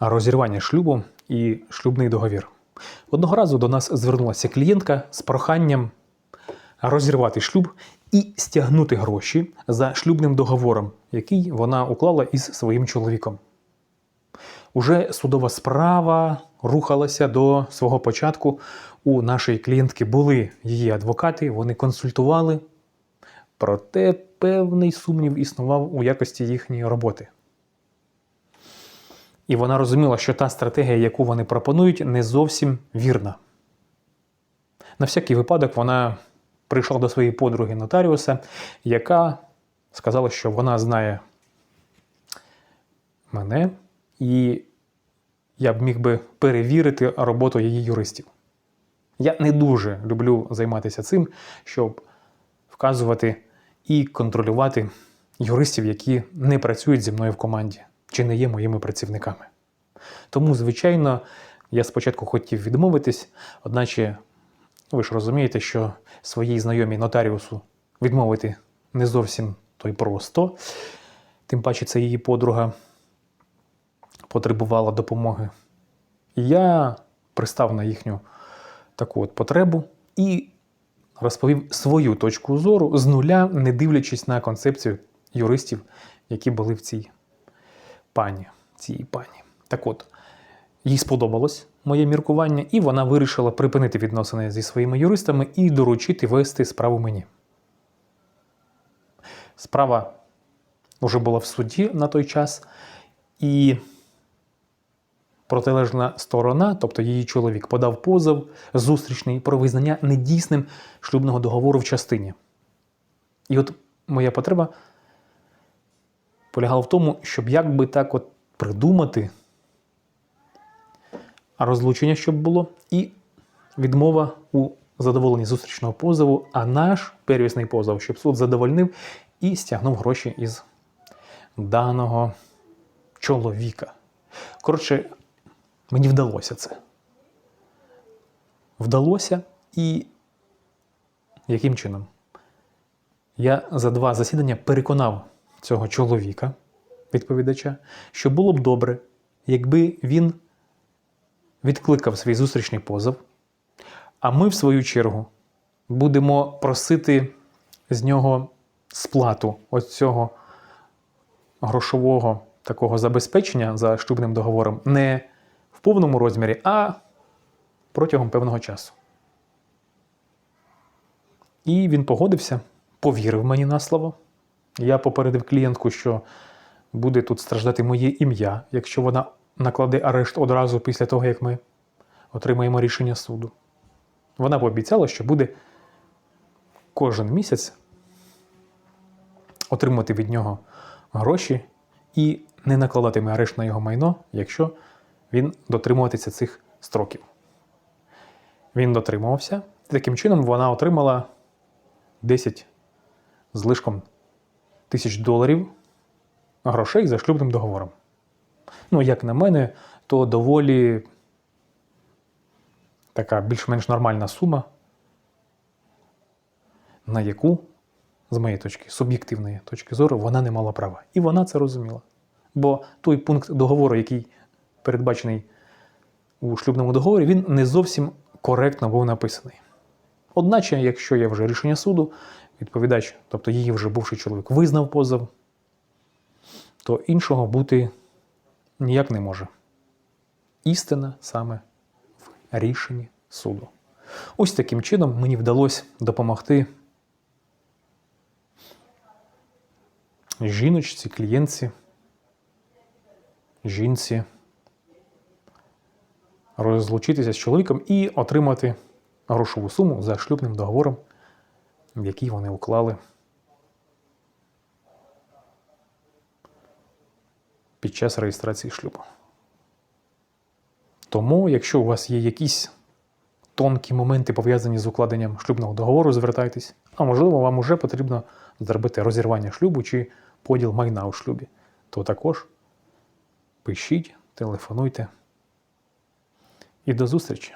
розірвання шлюбу і шлюбний договір. Одного разу до нас звернулася клієнтка з проханням розірвати шлюб і стягнути гроші за шлюбним договором, який вона уклала із своїм чоловіком. Уже судова справа рухалася до свого початку. У нашої клієнтки були її адвокати, вони консультували, проте певний сумнів існував у якості їхньої роботи. І вона розуміла, що та стратегія, яку вони пропонують, не зовсім вірна. На всякий випадок вона прийшла до своєї подруги нотаріуса, яка сказала, що вона знає мене, і я б міг би перевірити роботу її юристів. Я не дуже люблю займатися цим, щоб вказувати і контролювати юристів, які не працюють зі мною в команді чи не є моїми працівниками. Тому, звичайно, я спочатку хотів відмовитись, одначе ви ж розумієте, що своїй знайомій нотаріусу відмовити не зовсім то й просто. Тим паче, це її подруга потребувала допомоги. І я пристав на їхню таку от потребу і розповів свою точку зору з нуля, не дивлячись на концепцію юристів, які були в цій пані. Цій пані. Так от, їй сподобалось моє міркування, і вона вирішила припинити відносини зі своїми юристами і доручити вести справу мені. Справа вже була в суді на той час, і протилежна сторона, тобто її чоловік, подав позов зустрічний про визнання недійсним шлюбного договору в частині. І от моя потреба полягала в тому, щоб як би так от придумати розлучення, щоб було, і відмова у задоволенні зустрічного позову, а наш первісний позов, щоб суд задовольнив і стягнув гроші із даного чоловіка. Коротше, мені вдалося це. Вдалося і яким чином? Я за два засідання переконав цього чоловіка, відповідача, що було б добре, якби він відкликав свій зустрічний позов, а ми, в свою чергу, будемо просити з нього сплату ось цього грошового такого забезпечення за шлюбним договором не в повному розмірі, а протягом певного часу. І він погодився, повірив мені на слово. Я попередив клієнтку, що буде тут страждати моє ім'я, якщо вона накладе арешт одразу після того, як ми отримаємо рішення суду. Вона пообіцяла, що буде кожен місяць отримувати від нього гроші і не накладатиме арешт на його майно, якщо він дотримуватися цих строків. Він дотримувався. Таким чином, вона отримала 10 з лишком тисяч доларів грошей за шлюбним договором. Ну, як на мене, то доволі така більш-менш нормальна сума, на яку, з моєї точки, суб'єктивної точки зору, вона не мала права. І вона це розуміла. Бо той пункт договору, який передбачений у шлюбному договорі, він не зовсім коректно був написаний. Одначе, якщо є вже рішення суду, відповідач, тобто її вже бувший чоловік, визнав позов, то іншого бути ніяк не може. Істина саме в рішенні суду. Ось таким чином мені вдалося допомогти жіночці, клієнтці, жінці розлучитися з чоловіком і отримати грошову суму за шлюбним договором, який вони уклали під час реєстрації шлюбу. Тому, якщо у вас є якісь тонкі моменти, пов'язані з укладенням шлюбного договору, звертайтесь. А можливо, вам вже потрібно зробити розірвання шлюбу чи поділ майна у шлюбі, то також пишіть, телефонуйте. І до зустрічі!